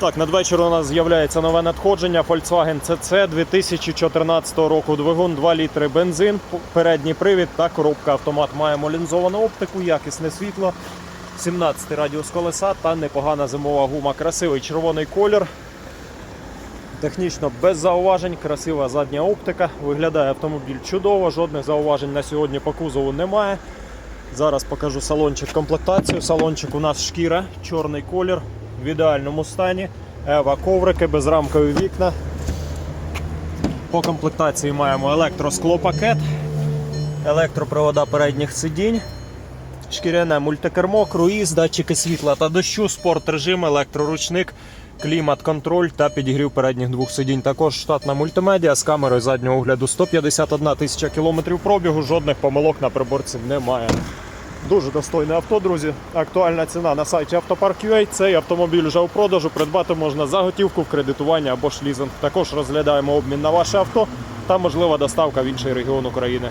Так, надвечір у нас з'являється нове надходження Volkswagen CC 2014 року. Двигун 2 літри бензин, передній привід та коробка автомат. Маємо лінзовану оптику, якісне світло, 17 радіус колеса та непогана зимова гума. Красивий червоний колір. Технічно без зауважень, красива задня оптика. Виглядає автомобіль чудово, жодних зауважень на сьогодні по кузову немає. Зараз покажу салончик комплектацію. Салончик у нас шкіра, чорний колір в ідеальному стані. Ева коврики, безрамкові вікна. По комплектації маємо електросклопакет, електропривода передніх сидінь, шкіряне мультикермо, круїз, датчики світла та дощу, спорт режим, електроручник, клімат-контроль та підігрів передніх двох сидінь. Також штатна мультимедіа з камерою заднього огляду 151 тисяча кілометрів пробігу, жодних помилок на приборці немає. Дуже достойне авто, друзі. Актуальна ціна на сайті Автопарк.ua. Цей автомобіль вже у продажу. Придбати можна за готівку в кредитування або ж лізинг. Також розглядаємо обмін на ваше авто та можлива доставка в інший регіон України.